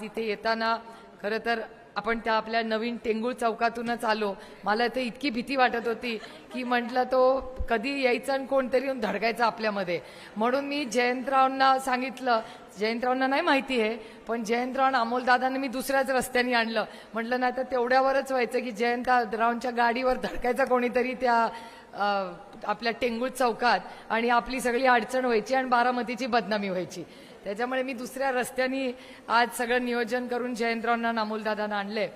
आज इथे येताना खरं तर आपण त्या आपल्या नवीन टेंगूळ चौकातूनच आलो. मला तर इतकी भीती वाटत होती की म्हटलं तो कधी यायचा आणि कोणतरी येऊन धडकायचा आपल्यामध्ये. म्हणून मी जयंतरावांना सांगितलं जयंतरावांना नाही माहिती आहे पण जयंतराव अमोलदादांनी मी दुसऱ्याच रस्त्याने आणलं. म्हटलं नाही तर तेवढ्यावरच व्हायचं की जयंतरावांच्या गाडीवर धडकायचा कोणीतरी त्या आपल्या टेंगूळ चौकात आणि आपली सगळी अडचण व्हायची आणि बारामतीची बदनामी व्हायची. त्याच्यामुळे मी दुसऱ्या रस्त्याने आज सगळं नियोजन करून जयंतरावांना नामोलदादांना आणले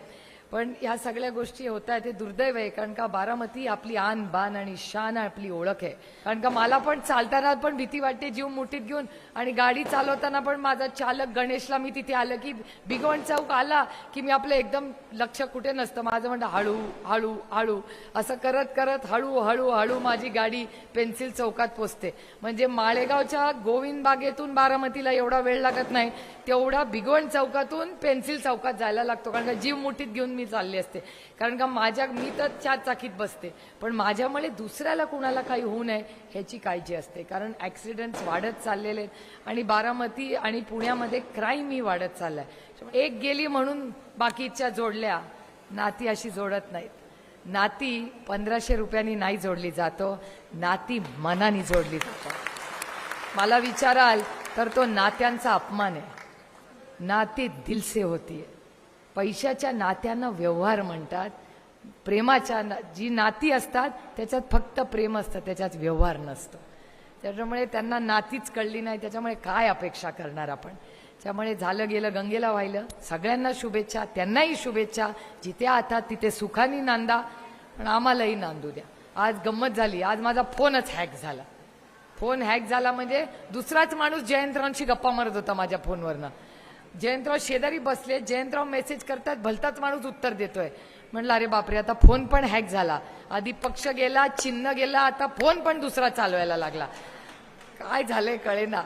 पण ह्या सगळ्या गोष्टी होत आहेत हे दुर्दैव आहे कारण का बारामती आपली आन बान आणि शान आपली ओळख आहे. कारण का मला पण चालताना पण भीती वाटते जीव मुठीत घेऊन आणि गाडी चालवताना पण माझा चालक गणेशला मी तिथे आलं की बिगवण चौक आला की मी आपलं एकदम लक्ष कुठे नसतं. माझं म्हणतं हळू हळू हळू. असं करत करत हळू हळू हळू माझी गाडी पेन्सिल चौकात पोचते. म्हणजे माळेगावच्या गोविंद बागेतून बारामतीला एवढा वेळ लागत नाही तेवढा भिगवण चौकातून पेन्सिल चौकात जायला लागतो. कारण का जीव मुठीत घेऊन मी चालली असते. कारण का माझ्या मी तर चार चाकीत बसते. पण माझ्यामुळे दुसऱ्याला कुणाला काही होऊ नये ह्याची काळजी असते. कारण ॲक्सिडेंट्स वाढत चाललेले आहेत आणि बारामती आणि पुण्यामध्ये क्राईमही वाढत चाललाय. एक गेली म्हणून बाकीच्या जोडल्या नाती अशी जोडत नाहीत. नाती पंधराशे रुपयांनी नाही जोडली जातो नाती मनाने जोडली जातो. मला विचाराल तर तो नात्यांचा अपमान आहे. नाती दिलसे होतीये. पैशाच्या नात्यांना व्यवहार म्हणतात प्रेमाच्या ना- जी नाती असतात त्याच्यात फक्त प्रेम असतं त्याच्यात व्यवहार नसतो. त्याच्यामुळे त्यांना नातीच कळली नाही त्याच्यामुळे काय अपेक्षा करणार आपण? त्यामुळे झालं गेलं गंगेला वाहिलं. सगळ्यांना शुभेच्छा त्यांनाही शुभेच्छा. जिथे आता तिथे सुखाने नांदा पण आम्हालाही नांदू द्या. आज गंमत झाली आज माझा फोनच हॅक झाला. फोन हॅक झाला म्हणजे दुसराच माणूस जयंतरावांशी गप्पा मारत होता माझ्या फोनवरनं. जयंतराव शेजारी बसले जयंतराव मेसेज करतात भलताच माणूस उत्तर देतोय. म्हणलं अरे बापरे आता फोन पण हॅक झाला. आधी पक्ष गेला चिन्ह गेला आता फोन पण दुसरा चालवायला लागला. काय झालंय कळेना.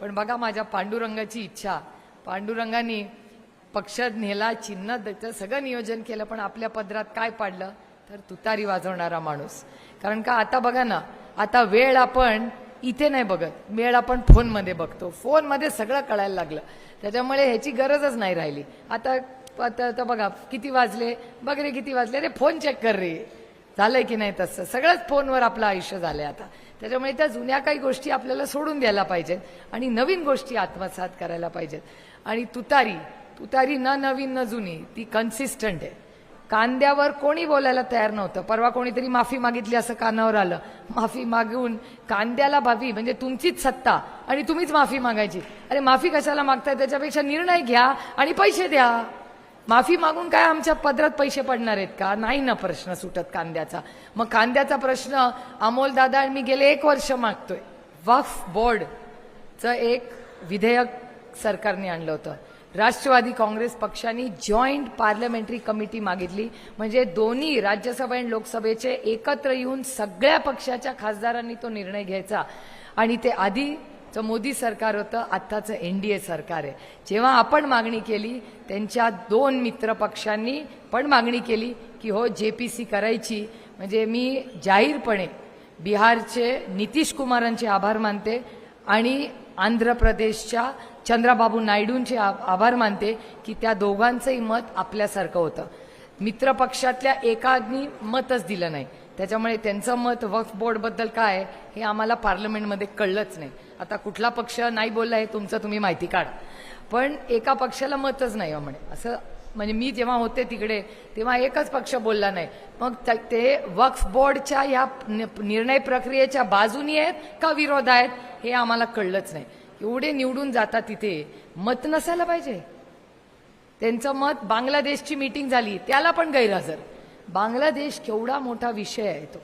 पण बघा माझ्या पांडुरंगाची इच्छा. पांडुरंगाने पक्ष नेला चिन्ह द्यायचं सगळं नियोजन केलं पण आपल्या पदरात काय पाडलं? तर तुतारी वाजवणारा माणूस. कारण का आता बघा ना आता वेळ आपण इथे नाही बघत. मेळ आपण फोनमध्ये बघतो. फोनमध्ये सगळं कळायला लागलं. त्याच्यामुळे ह्याची गरजच नाही राहिली. आता आता आता बघा किती वाजले? बघ रे किती वाजले? रे फोन चेक कर रे. झालंय की नाही तसं? सगळंच फोनवर आपलं आयुष्य झालंय आता. त्याच्यामुळे त्या जुन्या काही गोष्टी आपल्याला सोडून द्यायला पाहिजेत आणि नवीन गोष्टी आत्मसात करायला पाहिजेत. आणि तुतारी तुतारी न नवीन न जुनी ती कन्सिस्टंट आहे. कांद्यावर कोणी बोलायला तयार नव्हतं. परवा कोणीतरी माफी मागितली असं कानावर आलं. माफी मागून कांद्याला भावी म्हणजे तुमचीच सत्ता आणि तुम्हीच माफी मागायची. अरे माफी कशाला मागताय? त्याच्यापेक्षा निर्णय घ्या आणि पैसे द्या. माफी मागून काय आमच्या पदरात पैसे पडणार आहेत का? नाही ना प्रश्न सुटत कांद्याचा. मग कांद्याचा प्रश्न अमोल दादा आणि मी गेले एक वर्ष मागतोय. वफ बोर्डचं एक विधेयक सरकारने आणलं होतं. राष्ट्रवादी काँग्रेस पक्षाने जॉईंट पार्लमेंटरी कमिटी मागितली. म्हणजे दोन्ही राज्यसभा आणि लोकसभेचे एकत्र येऊन सगळ्या पक्षाच्या खासदारांनी तो निर्णय घ्यायचा. आणि ते आधीचं मोदी सरकार होतं आत्ताचं एन डी ए सरकार आहे. जेव्हा आपण मागणी केली त्यांच्या दोन मित्र पक्षांनी पण मागणी केली की हो जे पी सी करायची. म्हणजे मी जाहीरपणे बिहारचे नितीश कुमारांचे आभार मानते आणि आंध्र प्रदेशच्या चंद्राबाबू नायडूंचे आभार मानते की त्या दोघांचंही मत आपल्यासारखं होतं. मित्र पक्षातल्या एकानी मतच दिलं नाही. त्याच्यामुळे त्यांचं मत वक्फ बोर्डबद्दल काय आहे, हे आम्हाला पार्लमेंटमध्ये कळलंच नाही. आता कुठला पक्ष नाही बोलला हे तुमचं तुम्ही माहिती काढा. पण एका पक्षाला मतच नाही हो म्हणे. असं म्हणजे मी जेव्हा होते तिकडे तेव्हा एकच पक्ष बोलला नाही. मग ते वक्फ बोर्डच्या या नि- निर्णय प्रक्रियेच्या बाजूनी आहेत का विरोध आहेत हे आम्हाला कळलंच नाही. एवढे निवडून जातात तिथे. मत नसायला पाहिजे. त्यांचं मत बांगलादेशची मीटिंग झाली त्याला पण गैरहजर. बांगलादेश केवढा मोठा विषय आहे तो.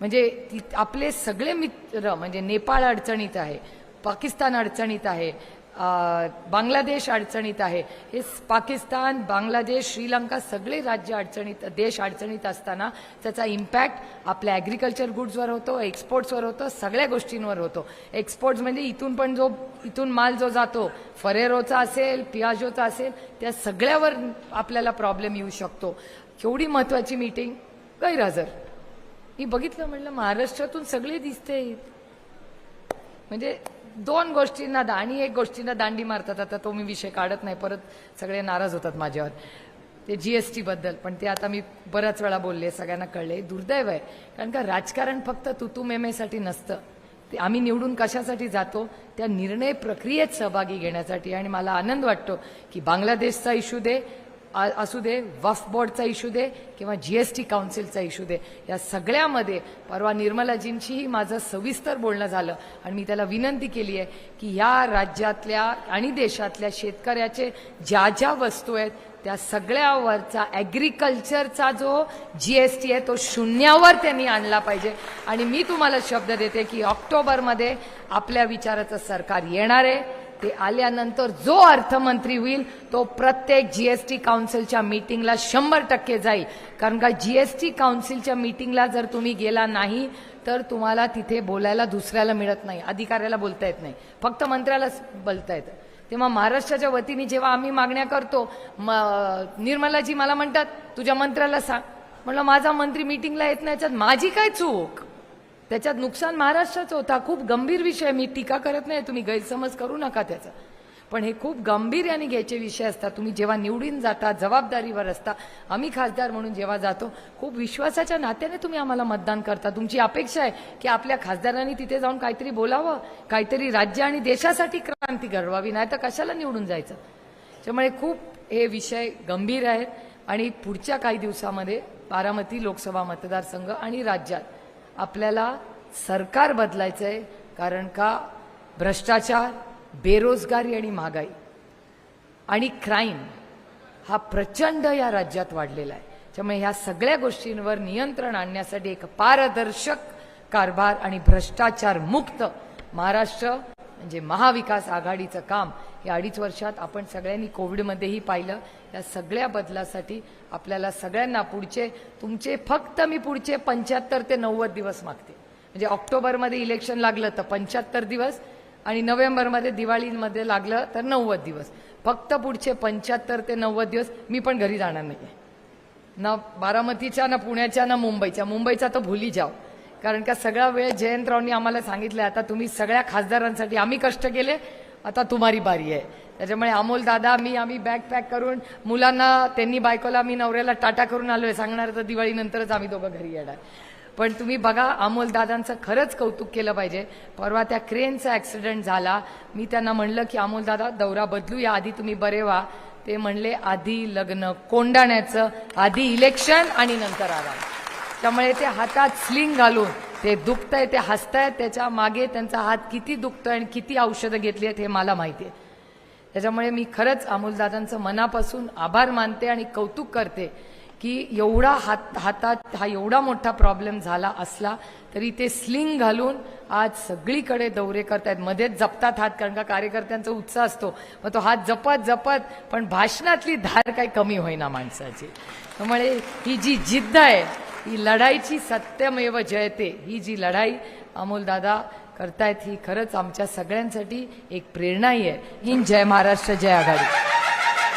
म्हणजे आपले सगळे मित्र म्हणजे नेपाळ अडचणीत आहे पाकिस्तान अडचणीत आहे बांगलादेश अडचणीत आहे. हे पाकिस्तान बांगलादेश श्रीलंका सगळे राज्य अडचणीत देश अडचणीत असताना त्याचा इम्पॅक्ट आपल्या ॲग्रिकल्चर गुड्सवर होतो एक्सपोर्ट्सवर होतो सगळ्या गोष्टींवर होतो. एक्सपोर्ट्स म्हणजे इथून पण जो इथून माल जो जातो फरेरोचा असेल पियाजोचा असेल त्या सगळ्यावर आपल्याला प्रॉब्लेम येऊ शकतो. केवढी महत्त्वाची मीटिंग गैरहजर. मी बघितलं म्हणलं महाराष्ट्रातून सगळे दिसते म्हणजे दोन गोष्टींना आणि एक गोष्टींना दांडी मारतात. आता तो मी विषय काढत नाही परत सगळे नाराज होतात माझ्यावर. ते जी एस टीबद्दल पण ते आता मी बऱ्याच वेळा बोलले सगळ्यांना कळले. दुर्दैव आहे कारण का राजकारण फक्त तुतू मेमेसाठी नसतं. ते आम्ही निवडून कशासाठी जातो त्या निर्णय प्रक्रियेत सहभागी घेण्यासाठी. आणि मला आनंद वाटतो की बांगलादेशचा इश्यू दे असू दे वफ बोर्डचा इश्यू दे किंवा जी एस टी काउन्सिलचा इश्यू दे या सगळ्यामध्ये परवा निर्मलाजींशीही माझं सविस्तर बोलणं झालं आणि मी त्याला विनंती केली आहे की या राज्यातल्या आणि देशातल्या शेतकऱ्याचे ज्या ज्या वस्तू आहेत त्या सगळ्यावरचा ॲग्रिकल्चरचा जो जी एस टी आहे तो शून्यावर त्यांनी आणला पाहिजे. आणि मी तुम्हाला शब्द देते की ऑक्टोबरमध्ये आपल्या विचाराचं सरकार येणार आहे. ते आल्यानंतर जो अर्थमंत्री होईल तो प्रत्येक जीएसटी काउन्सिलच्या मीटिंगला शंभर टक्के जाईल. कारण का जीएसटी काउन्सिलच्या मीटिंगला जर तुम्ही गेला नाही तर तुम्हाला तिथे बोलायला दुसऱ्याला मिळत नाही अधिकाऱ्याला बोलता येत नाही. फक्त मंत्र्यालाच बोलता येतं. तेव्हा महाराष्ट्राच्या वतीने जेव्हा आम्ही मागण्या करतो म- निर्मलाजी मला म्हणतात तुझ्या मंत्र्याला सांग. म्हटलं माझा मंत्री मीटिंगला येत नाही याच्यात माझी काय चूक? त्याच्यात नुकसान महाराष्ट्राचं होता. खूप गंभीर विषय मी टीका करत नाही. तुम्ही गैरसमज करू नका त्याचा. पण हे खूप गांभीर्याने घ्यायचे विषय असतात. तुम्ही जेव्हा निवडून जाता जबाबदारीवर असता आम्ही खासदार म्हणून जेव्हा जातो खूप विश्वासाच्या नात्याने तुम्ही आम्हाला मतदान करता. तुमची अपेक्षा आहे की आपल्या खासदारांनी तिथे जाऊन काहीतरी बोलावं काहीतरी राज्य आणि देशासाठी क्रांती घडवावी नाही तर कशाला निवडून जायचं? त्यामुळे खूप हे विषय गंभीर आहेत. आणि पुढच्या काही दिवसामध्ये बारामती लोकसभा मतदारसंघ आणि राज्यात आपल्याला सरकार बदलायचं आहे कारण का? भ्रष्टाचार बेरोजगारी आणि महागाई. आणि क्राईम हा प्रचंड या राज्यात वाढलेला आहे. त्यामुळे ह्या सगळ्या गोष्टींवर नियंत्रण आणण्यासाठी एक पारदर्शक कारभार आणि भ्रष्टाचार मुक्त महाराष्ट्र म्हणजे महाविकास आघाडीचं काम या अडीच वर्षात आपण सगळ्यांनी कोविडमध्येही पाहिलं. या सगळ्या बदलासाठी आपल्याला सगळ्यांना पुढचे तुमचे फक्त मी पुढचे पंच्याहत्तर ते नव्वद दिवस मागते. म्हणजे ऑक्टोबरमध्ये इलेक्शन लागलं तर पंच्याहत्तर दिवस आणि नोव्हेंबरमध्ये दिवाळीमध्ये लागलं तर नव्वद दिवस. फक्त पुढचे पंच्याहत्तर ते नव्वद दिवस मी पण घरी जाणार नाही ना बारामतीच्या ना पुण्याच्या ना मुंबईच्या. मुंबईचा तर भुली जाव कारण का सगळा वेळ जयंतरावनी आम्हाला सांगितलं आता तुम्ही सगळ्या खासदारांसाठी आम्ही कष्ट केले आता तुम्हारी बारी आहे त्याच्यामुळे अमोल दादा मी आम्ही बॅग पॅक करून मुलांना त्यांनी बायकोला मी नवऱ्याला टाटा करून आलो आहे सांगणार तर दिवाळीनंतरच आम्ही दोघं घरी येणार. पण तुम्ही बघा अमोल दादांचं खरंच कौतुक केलं पाहिजे. परवा त्या क्रेनचा ॲक्सिडेंट झाला. मी त्यांना म्हणलं की अमोल दादा दौरा बदलू या आधी तुम्ही बरे व्हा. ते म्हणले आधी लग्न कोंडाण्याचं आधी इलेक्शन आणि नंतर आराम. त्यामुळे ते हातात स्लिंग घालून ते दुखतंय ते हसतायत त्याच्यामागे त्यांचा हात किती दुखतोय आणि किती औषधं घेतली आहेत हे मला माहिती आहे त्याच्यामुळे मी खरंच अमोलदादांचं मनापासून आभार मानते आणि कौतुक करते की एवढा हात हातात हा एवढा मोठा प्रॉब्लेम झाला असला तरी ते स्लिंग घालून आज सगळीकडे दौरे करतायत. मध्येच जपतात हात कारण का कार्यकर्त्यांचा उत्साह असतो. मग तो हात जपत जपत पण भाषणातली धार काही कमी होईना माणसाची. त्यामुळे ही जी जिद्द आहे ही लढाईची सत्यमेव जयते. ही जी लढाई अमोलदादा करतायत ही खरंच आमच्या सगळ्यांसाठी एक प्रेरणाही आहे. हिंद जय महाराष्ट्र जय आघाडी.